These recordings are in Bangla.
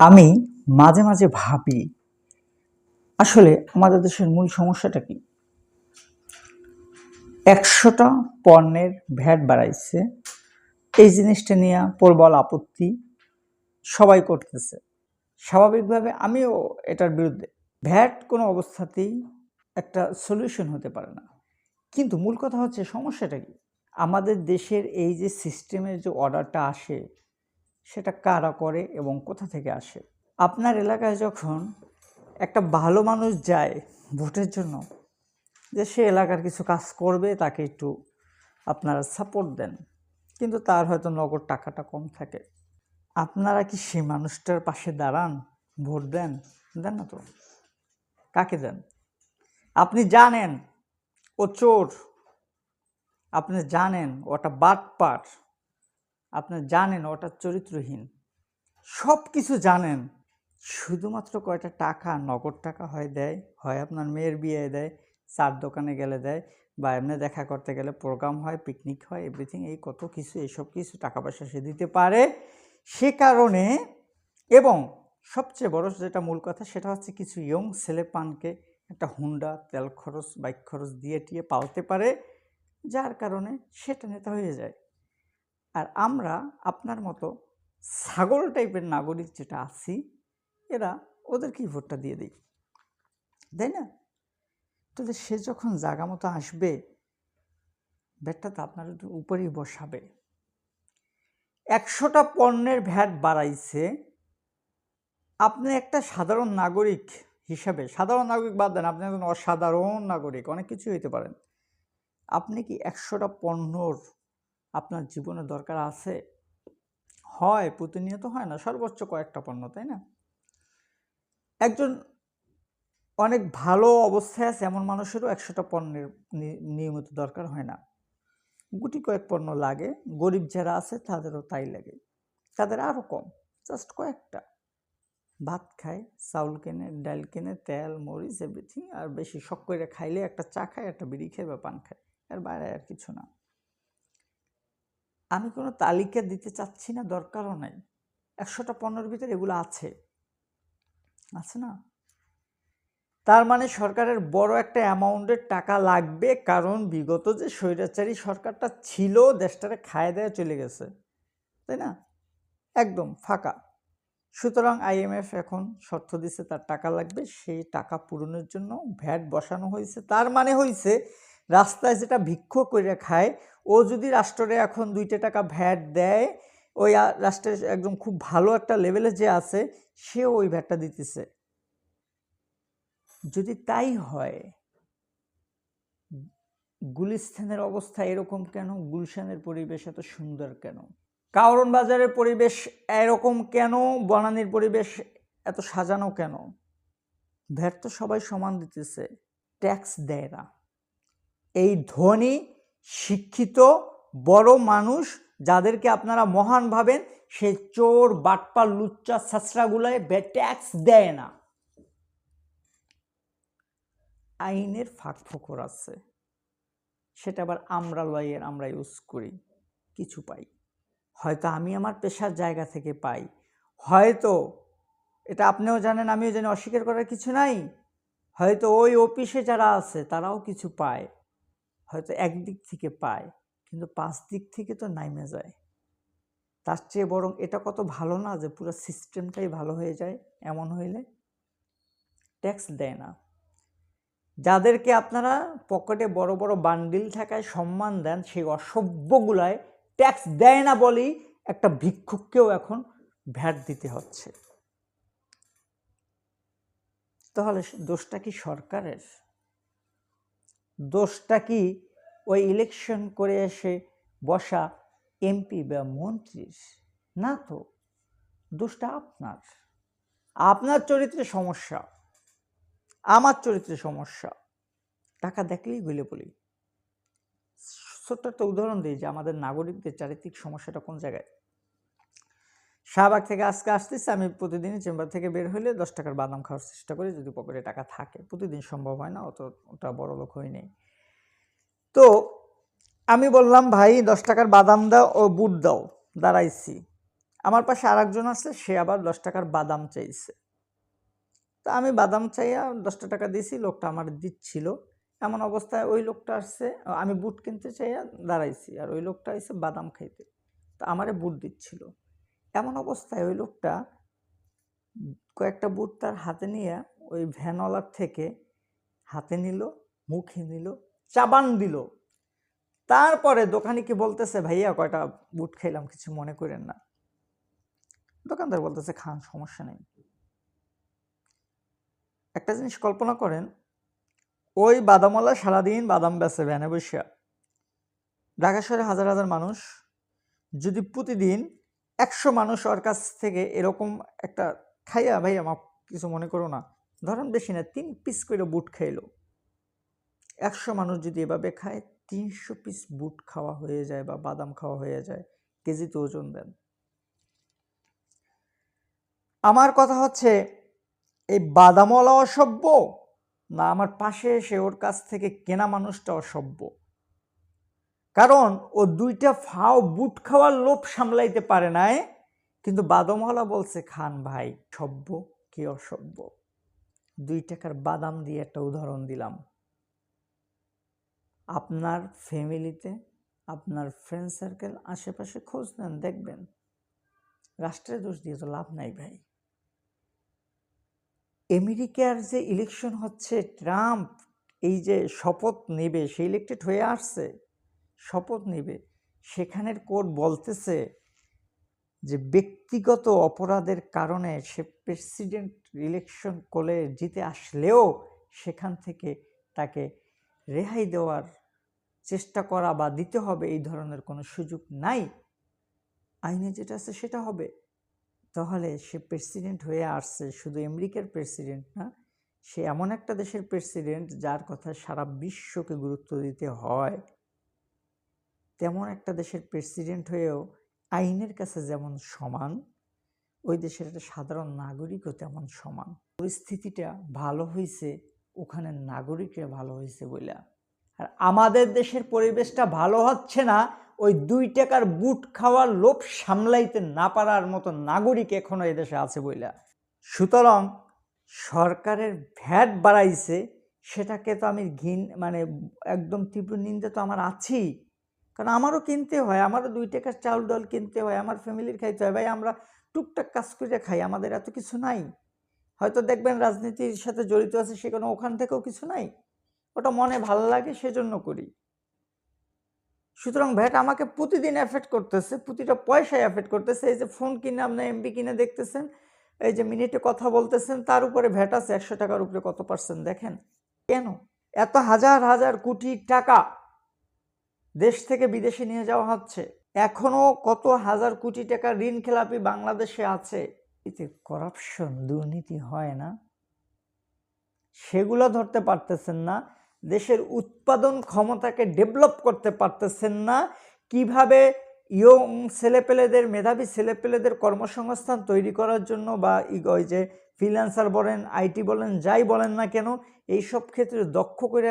আমি মাঝে মাঝে ভাবি, আসলে আমাদের দেশের মূল সমস্যাটা কি? একশোটা পণ্যের ভ্যাট বাড়াইছে, এই জিনিসটা নিয়ে প্রবল আপত্তি সবাই করতেছে। স্বাভাবিকভাবে আমিও এটার বিরুদ্ধে, ভ্যাট কোনো অবস্থাতেই একটা সলিউশন হতে পারে না। কিন্তু মূল কথা হচ্ছে, সমস্যাটা কি? আমাদের দেশের এই যে সিস্টেমের যে অর্ডারটা আসে সেটা কারা করে এবং কোথা থেকে আসে? আপনার এলাকায় যখন একটা ভালো মানুষ যায় ভোটের জন্য, যে সে এলাকার কিছু কাজ করবে, তাকে একটু আপনারা সাপোর্ট দেন। কিন্তু তার হয়তো নগদ টাকাটা কম থাকে। আপনারা কি সেই মানুষটার পাশে দাঁড়ান, ভোট দেন? দেন না তো। কাকে দেন? আপনি জানেন, ও চোর। আপনি জানেন ওটা বাটপাট আপনি জানেন ওটা চরিত্রহীন। সব কিছু জানেন। শুধুমাত্র কয়টা টাকা, নগদ টাকা হয় দেয়? হয় আপনার মেয়ের বিয়ে দেয়, চার দোকানে গেলে দেয় বা এমনি দেখা করতে গেলে প্রোগ্রাম হয়, পিকনিক হয়, এভরিথিং এই কত কিছু এইসব কিছু টাকা পয়সা সে দিতে পারে। সে কারণে এবং সবচেয়ে বড় যেটা মূল কথা সেটা হচ্ছে কিছু ইয়ং ছেলে পানকে একটা হুন্ডা, তেল খরচ, বাইক খরচ দিয়ে টিয়ে পালতে পারে, যার কারণে সেটা নেতা হয়ে যায়। আর আমরা আপনার মতো ছাগল টাইপের নাগরিক যেটা আছি, এরা ওদেরকেই ভোটটা দিয়ে দিই। তাই না? তাহলে সে যখন জাগা মতো আসবে ব্যাটটা তো আপনার উপরেই বসাবে। একশোটা পণ্যের ভ্যাট বাড়াইছে। আপনি একটা সাধারণ নাগরিক হিসাবে, সাধারণ নাগরিক বাদ দেন, আপনি একজন অসাধারণ নাগরিক, অনেক কিছু হইতে পারেন। আপনি কি একশোটা পণ্যর আপনার জীবনে দরকার আছে। হয়, প্রতিনিয়ত হয় না, সর্বোচ্চ কয়েকটা পণ্য, তাই না? একজন অনেক ভালো অবস্থায় আছে, এমন মানুষেরও একশোটা পণ্যের নিয়মিত দরকার হয় না। গুটি কয়েক পণ্য লাগে, গরিব যারা আছে তাদেরও তাই লাগে। তাদের আরও কম, জাস্ট কয়েকটা। ভাত খায়, চাউল কেনে, ডাল কেনে, তেল, মরিচ, এভরিথিং, আর বেশি শখ করে খাইলে একটা চা খায়, একটা বিড়ি খায় বা পান খায়, এর বাইরে আর কিছু না। আমি কোনো তালিকা দিতে চাচ্ছি না, দরকারও নাই। একশোটা পণ্যের ভিতরে এগুলো আছে। আছে না? তার মানে সরকারের বড় একটা অ্যামাউন্টের টাকা লাগবে, কারণ বিগত যে স্বৈরাচারী সরকারটা ছিল, দেশটারে খায় দেয়া চলে গেছে। তাই না? একদম ফাঁকা। সুতরাং আইএমএফ এখন শর্ত দিছে তার টাকা লাগবে, সেই টাকা পূরণের জন্য ভ্যাট বসানো হয়েছে। তার মানে হয়েছে রাস্তায় যেটা ভিক্ষ করে খায়, ও যদি রাষ্ট্রে এখন দুইটা টাকা ভ্যাট দেয়, ওই রাষ্ট্রের একদম খুব ভালো একটা লেভেলে যে আছে, সেও ওই ভ্যাটটা দিতেছে। যদি তাই হয় গুলিস্তানের অবস্থা এরকম কেন? গুলশানের পরিবেশ এত সুন্দর কেন? কারণ বাজারের পরিবেশ এরকম কেন? বনানীর পরিবেশ এত সাজানো কেন? ভ্যাট তো সবাই সমান দিতেছে ট্যাক্স দেয় না। এই ধনী, শিক্ষিত, বড় মানুষ যাদেরকে আপনারা মহান ভাবেন, সে চোর, বাটপার, লুচ্চা ছাসরাগুলায় ট্যাক্স দেয় না। আইনের ফাঁক ফোকর আছে। সেটা আবার আমরা লয়ের, আমরা ইউজ করি। কিছু পাই। হয়তো আমি আমার পেশার জায়গা থেকে পাই। হয়তো, এটা আপনিও জানেন, আমিও জানি, অস্বীকার করার কিছু নাই। হয়তো ওই অফিসে যারা আছে, তারাও কিছু পায়। হয়তো একদিক থেকে পায়, কিন্তু পাঁচ দিক থেকে তো নাইমে যায়। তার চেয়ে বরং এটা কত ভালো না যে পুরো সিস্টেমটাই ভালো হয়ে যায় এমন হইলে? ট্যাক্স দেয় না। যাদেরকে আপনারা পকেটে বড় বড় বান্ডিল থাকায় সম্মান দেন, সেই অসভ্যগুলায় ট্যাক্স দেয় না বলেই একটা ভিক্ষুককেও এখন ভ্যাট দিতে হচ্ছে। তাহলে দোষটা কি সরকারের? দোষটা কি ওই ইলেকশন করে এসে বসা এমপি বা মন্ত্রীর, না তো? দোষটা আপনার। আপনার চরিত্রে সমস্যা, আমার চরিত্রে সমস্যা। টাকা দেখলেই গলে বলি ছোট্ট একটা উদাহরণ দিই যে আমাদের নাগরিকদের চারিত্রিক সমস্যাটা কোন জায়গায়? শাহবাগ থেকে আজকে আসতেছে, আমি প্রতিদিনই চেম্বার থেকে বের হলে দশ টাকার বাদাম খাওয়ার চেষ্টা করি যদি পকেটে টাকা থাকে। প্রতিদিন সম্ভব হয় না, অত ওটা বড় লোক হই নেই আমি বললাম, ভাই, দশ টাকার বাদাম দাও ও বুট দাও, দাঁড়াইছি। আমার পাশে আরেকজন আছে, সে আবার দশ টাকার বাদাম চাইছে। তা আমি বাদাম চাইয়া দশটা টাকা দিয়েছি লোকটা আমার দিচ্ছিল। এমন অবস্থায় ওই লোকটা আসছে, আমি বুট কিনতে চাইয়া দাঁড়াইছি, আর ওই লোকটা এসে বাদাম খাইতে। তা আমারে বুট দিচ্ছিল। এমন অবস্থায় ওই লোকটা কয়েকটা বুট তার হাতে নিয়ে ওই ভ্যানওয়ালার থেকে হাতে নিল, মুখে নিল, চাবান দিল। তারপরে দোকানিকে বলতেছে, ভাইয়া কয়টা বুট খাইলাম, কিছু মনে করেন না। দোকানদার বলতেছে, খান, সমস্যা নেই। একটা জিনিস কল্পনা করেন, ওই বাদামওয়ালা সারাদিন বাদাম বেচে ভ্যানে বসে ঢাকা শহরে হাজার হাজার মানুষ, যদি প্রতিদিন একশো মানুষ ওর কাছ থেকে এরকম একটা খাইয়া ভাই আমার কিছু মনে করো না। ধরেন বেশি না, তিন পিস করে বুট খাইলো। একশো মানুষ যদি এভাবে খায় তিনশো পিস বুট খাওয়া হয়ে যায় বা বাদাম খাওয়া হয়ে যায় কেজিতে ওজন দেন। আমার কথা হচ্ছে, এই বাদামওয়ালা অসভ্য? না, আমার পাশে এসে ওর কাছ থেকে কেনা মানুষটা অসভ্য? কারণ ও দুইটা ফাও বুট খাওয়ার লোভ সামলাইতে পারে নাই, কিন্তু বাদামওয়ালা বলছে, খান ভাই, সভ্য কি অসভ্য? দুই টাকার বাদাম দিয়ে একটা উদাহরণ দিলাম। আপনার ফ্যামিলিতে, আপনার ফ্রেন্ড সার্কেল আশেপাশে খোঁজ নেন, দেখবেন। রাষ্ট্রের দোষ দিয়ে তো লাভ নাই ভাই। আমেরিকার যে ইলেকশন হচ্ছে, ট্রাম্প এই যে শপথ নেবে, সে ইলেক্টেড হয়ে আসছে, শপথ নেবে, সেখানের কোর্ট বলতেছে যে ব্যক্তিগত অপরাধের কারণে সে প্রেসিডেন্ট ইলেকশন করে জিতে আসলেও সেখান থেকে তাকে রেহাই দেওয়ার চেষ্টা করা বা দিতে হবে এই ধরনের কোনো সুযোগ নাই। আইনে যেটা আছে সেটা হবে। তাহলে সে প্রেসিডেন্ট হয়ে আসছে, শুধু আমেরিকার প্রেসিডেন্ট না, সে এমন একটা দেশের প্রেসিডেন্ট যার কথা সারা বিশ্বকে গুরুত্ব দিতে হয়। তেমন একটা দেশের প্রেসিডেন্ট হয়েও আইনের কাছে যেমন সমান, ওই দেশের একটা সাধারণ নাগরিকও তেমন সমান। পরিস্থিতিটা ভালো হয়েছে ওখানে নাগরিকরা ভালো হয়েছে বলে আর আমাদের দেশের পরিবেশটা ভালো হচ্ছে না, ওই দুই টাকার বুট খাওয়ার লোভ সামলাইতে না পারার মতো নাগরিক এখনও এদেশে আছে বইলা। সুতরাং সরকারের ভ্যাট বাড়াইছে, সেটাকে তো আমি ঘিন মানে একদম তীব্র নিন্দা তো আমার আছেই। কারণ আমারও কিনতে হয়, আমারও দুই টাকার চাউল ডাল কিনতে হয়, আমার ফ্যামিলির খাইতে হয়। ভাই, আমরা টুকটাক কাজ করে খাই, আমাদের এত কিছু নাই। হয়তো দেখবেন রাজনীতির সাথে জড়িত আছে সেখানে ওখান থেকেও কিছু নাই। ওটা মনে ভালো লাগে সেজন্য করি। সুতরাং ভ্যাট আমাকে প্রতিদিন এফেক্ট করতেছে, প্রতিটা পয়সায় এফেক্ট করতেছে। এই যে ফোন কিনে আপনি এমবি কিনে দেখতেছেন, এই যে মিনিটে কথা বলতেছেন, তার উপরে ভ্যাট আছে একশো টাকার উপরে কত পার্সেন্ট দেখেন? কেন? এত হাজার হাজার কোটি টাকা দেশ থেকে বিদেশে নিয়ে যাওয়া হচ্ছে। এখনও কত হাজার কোটি টাকা ঋণ খেলাপি বাংলাদেশে আছে। এতে করাপশন দুর্নীতি হয় না। সেগুলো ধরতে পারতেছেন না। দেশের উৎপাদন ক্ষমতাকে ডেভেলপ করতে পারতেছেন না। কীভাবে ইয়ং ছেলেপেলেদের, মেধাবী ছেলেপেলেদের কর্মসংস্থান তৈরি করার জন্য বা ওই যে ফ্রিল্যান্সার বলেন আইটি বলেন, যাই বলেন না কেন এই সব ক্ষেত্রে দক্ষ করে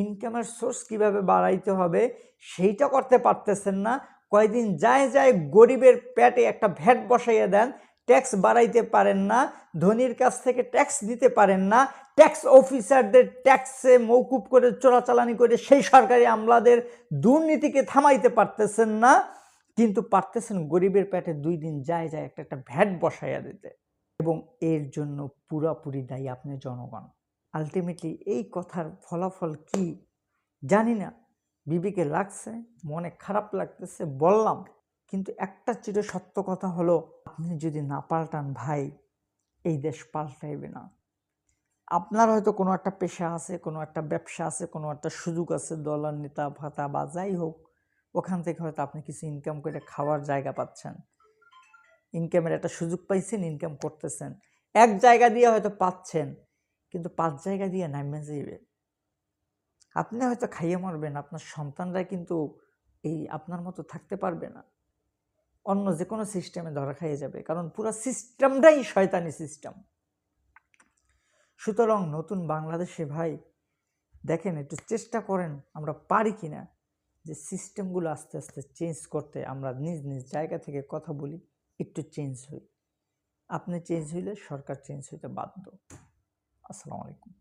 ইনকামের সোর্স কীভাবে বাড়াইতে হবে, সেইটা করতে পারতেছেন না। কয়দিন যায় যায় গরিবের প্যাটে একটা ভ্যাট বসাইয়া দেন ট্যাক্স বাড়াইতে পারেন না, ধনির কাছ থেকে ট্যাক্স দিতে পারেন না, ট্যাক্স অফিসারদের ট্যাক্সে মৌকুব করে চোরাচালানি করে সেই সরকারি আমলাদের দুর্নীতিকে থামাইতে পারতেছেন না, কিন্তু পারতেছেন গরিবের পেটে দুই দিন যায় যায় একটা একটা ভ্যাট বসাইয়া দিতে। এবং এর জন্য পুরাপুরি দায়ী আপনি জনগণ। আলটিমেটলি এই কথার ফলাফল কি জানি না। বিবিকে লাগছে, মনে খারাপ লাগতেছে, বললাম। কিন্তু একটা চির সত্য কথা হলো আপনি যদি না পাল্টান, ভাই, এই দেশ পাল্টাইবে না। আপনার হয়তো কোনো একটা পেশা আছে, কোনো একটা ব্যবসা আছে, কোনো একটা সুযোগ আছে, দলার নেতা, ভাতা বা যাই হোক, ওখান থেকে হয়তো আপনি কিছু ইনকাম করে খাওয়ার জায়গা পাচ্ছেন। ইনকামের একটা সুযোগ পাইছেন ইনকাম করতেছেন। এক জায়গা দিয়ে হয়তো পাচ্ছেন, কিন্তু পাঁচ জায়গা দিয়ে নামে যাইবে। আপনি হয়তো খাইয়ে মারবেন, আপনার সন্তানরা কিন্তু এই আপনার মতো থাকতে পারবে না। অন্য যে কোনো সিস্টেমে ধরা খাইয়ে যাবে। কারণ পুরো সিস্টেমটাই শয়তানি সিস্টেম। সুতরাং নতুন বাংলাদেশে ভাই, দেখেন একটু চেষ্টা করেন আমরা পারি কি না যে সিস্টেমগুলো আস্তে আস্তে চেঞ্জ করতে। আমরা নিজ নিজ জায়গা থেকে কথা বলি, একটু চেঞ্জ হই। আপনি চেঞ্জ হইলে সরকার চেঞ্জ হইতে বাধ্য। আসসালামু আলাইকুম।